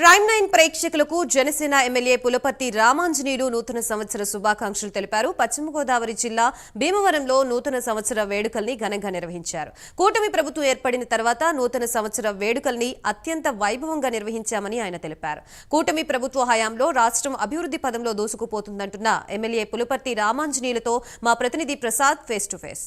Prime nine ప్రేక్షకులకు Janasena MLA Pulaparthi Ramanjaneyulu నూతన సంవత్సర శుభాకాంక్షలు తెలిపారు. పశ్చిమ గోదావరి జిల్లా భీమవరంలో నూతన సంవత్సర వేడుకల్ని ఘనంగా నిర్వహించారు. కూటమి ప్రభుత్వం ఏర్పడిన తర్వాత నూతన సంవత్సర వేడుకల్ని అత్యంత వైభవంగా నిర్వహించామని ఆయన తెలిపారు. కూటమి ప్రభుత్వ హయాంలో రాష్ట్రం అభివృద్ధి పదంలో దూసుకుపోతుందంటున్న ఎమ్మెల్యే పులపర్తి రామాంజనేయులతో మా ప్రతినిధి Prasad face to face.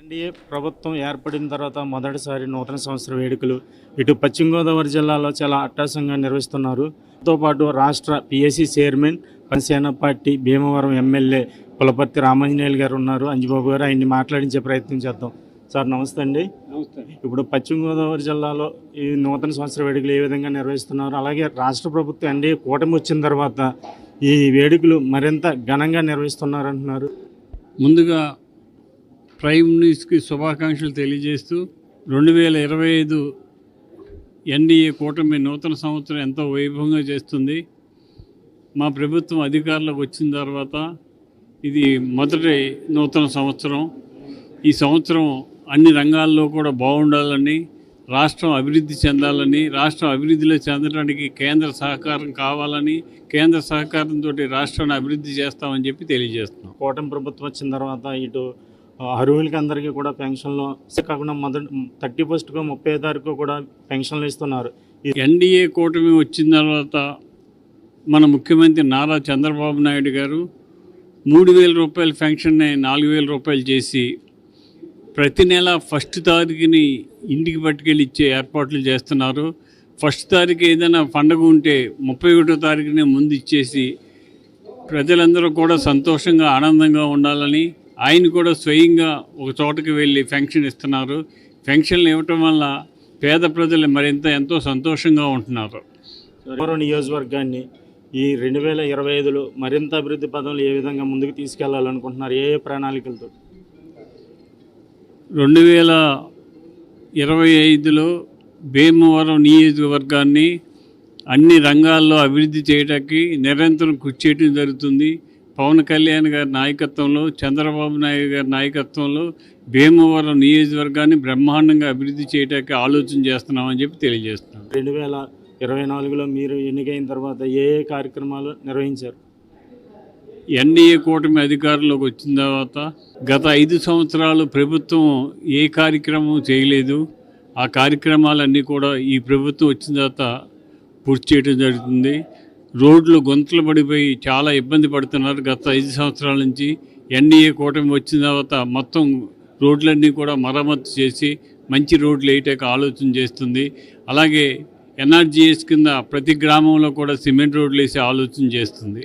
NDA ప్రభుత్వం ఏర్పడిన తర్వాత మొదటిసారి నూతన సంవత్సర వేడుకలు ఇటు పశ్చిమ గోదావరి జిల్లాలో చాలా అట్టాసంగా నిర్వహిస్తున్నారు. తో పాటు రాష్ట్ర PSC chairman Janasena party Bhimavaram MLA Pulaparthi Ramanjaneyulu garu ఉన్నారు. అంజబాబు గారు ఆయన్ని మాట్లాడించే ప్రయత్నం చేద్దాం. సార్ నమస్తే అండి. నమస్తే. ఇప్పుడు పశ్చిమ గోదావరి జిల్లాలో ఈ నూతన సంవత్సర వేడుకలు ఏ విధంగా నిర్వహిస్తున్నారు? అలాగే రాష్ట్ర ప్రభుత్వం ఎన్డీఏ కూటమి వచ్చిన తర్వాత ఈ వేడుకలు మరింత ఘనంగా నిర్వహిస్తున్నారు అంటున్నారు ముందుగా ప్రైమ్ న్యూస్కి శుభాకాంక్షలు తెలియజేస్తూ రెండు వేల ఇరవై ఐదు ఎన్డీఏ కూటమి నూతన సంవత్సరం ఎంతో వైభవంగా చేస్తుంది. మా ప్రభుత్వం అధికారంలోకి వచ్చిన తర్వాత ఇది మొదటి నూతన సంవత్సరం. ఈ సంవత్సరం అన్ని రంగాల్లో కూడా బాగుండాలని రాష్ట్రం అభివృద్ధి చెందాలని రాష్ట్రం అభివృద్ధిలో చెందడానికి కేంద్ర సహకారం కావాలని కేంద్ర సహకారంతో రాష్ట్రాన్ని అభివృద్ధి చేస్తామని చెప్పి తెలియజేస్తున్నాం. కూటమి ప్రభుత్వం వచ్చిన తర్వాత ఇటు అర్హులకి అందరికీ కూడా పెన్షన్లు. కాకుండా మొదటి థర్టీ ఫస్ట్కు ముప్పై తారీఖు కూడా పెన్షన్లు ఇస్తున్నారు. ఈ ఎన్డీఏ కూటమి వచ్చిన తర్వాత మన ముఖ్యమంత్రి నారా చంద్రబాబు నాయుడు గారు మూడు వేల రూపాయల పెన్షన్ని నాలుగు వేల రూపాయలు చేసి ప్రతి నెల ఫస్ట్ తారీఖుని ఇంటికి పట్టుకెళ్ళి ఇచ్చే ఏర్పాట్లు చేస్తున్నారు. ఫస్ట్ తారీఖు ఏదైనా పండగ ఉంటే ముప్పై ఒకటో తారీఖునే ముందు ఇచ్చేసి ప్రజలందరూ కూడా సంతోషంగా ఆనందంగా ఉండాలని ఆయన కూడా స్వయంగా ఒక చోటకి వెళ్ళి పెన్షన్ ఇస్తున్నారు. పెన్షన్లు ఇవ్వటం వల్ల పేద ప్రజలు మరింత ఎంతో సంతోషంగా ఉంటున్నారు. మరో నియోజకవర్గాన్ని ఈ రెండు వేల ఇరవై ఐదులో మరింత అభివృద్ధి పదంలో ఏ విధంగా ముందుకు తీసుకెళ్ళాలనుకుంటున్నారు? ఏ ఏ ప్రణాళికలతో? రెండు వేల ఇరవై ఐదులో భీమవరం నియోజకవర్గాన్ని అన్ని రంగాల్లో అభివృద్ధి చేయడానికి నిరంతరం కృషి చేయడం జరుగుతుంది. పవన్ కళ్యాణ్ గారి నాయకత్వంలో చంద్రబాబు నాయుడు గారి నాయకత్వంలో భీమవరం నియోజకవర్గాన్ని బ్రహ్మాండంగా అభివృద్ధి చేయడానికి ఆలోచన చేస్తున్నామని చెప్పి తెలియజేస్తున్నాం. రెండు వేల ఇరవై నాలుగులో మీరు ఎన్నికైన తర్వాత ఏ ఏ కార్యక్రమాలు నిర్వహించారు? ఎన్డీఏ కూటమి అధికారంలోకి వచ్చిన తర్వాత గత ఐదు సంవత్సరాలు ప్రభుత్వం ఏ కార్యక్రమం చేయలేదు. ఆ కార్యక్రమాలన్నీ కూడా ఈ ప్రభుత్వం వచ్చిన తర్వాత పూర్తి చేయడం జరుగుతుంది. రోడ్లు గొంతులు పడిపోయి చాలా ఇబ్బంది పడుతున్నారు. గత ఐదు సంవత్సరాల నుంచి ఎన్డీఏ కూటమి వచ్చిన తర్వాత మొత్తం రోడ్లన్నీ కూడా మరమ్మతు చేసి మంచి రోడ్లు వేయటానికి ఆలోచన చేస్తుంది. అలాగే ఎన్ఆర్జీఎస్ కింద ప్రతి గ్రామంలో కూడా సిమెంట్ రోడ్లు వేసే ఆలోచన చేస్తుంది.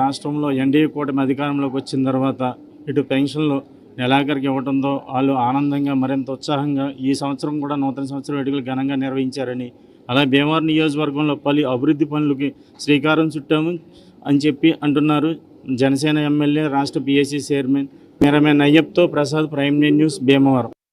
రాష్ట్రంలో ఎన్డీఏ కూటమి అధికారంలోకి వచ్చిన తర్వాత ఇటు పెన్షన్లు నెలాఖరికి ఇవ్వడంతో వాళ్ళు ఆనందంగా మరింత ఉత్సాహంగా ఈ సంవత్సరం కూడా నూతన సంవత్సరం వేడుకలు ఘనంగా నిర్వహించారని. అలా భీమవరం నియోజకవర్గంలో పలు అభివృద్ధి పనులకి శ్రీకారం చుట్టాము అని చెప్పి అంటున్నారు జనసేన ఎమ్మెల్యే రాష్ట్ర బీఎస్సీ చైర్మన్ మేరమే నయ్యప్తో ప్రసాద్ ప్రైమ్ న్యూస్ భీమవరం.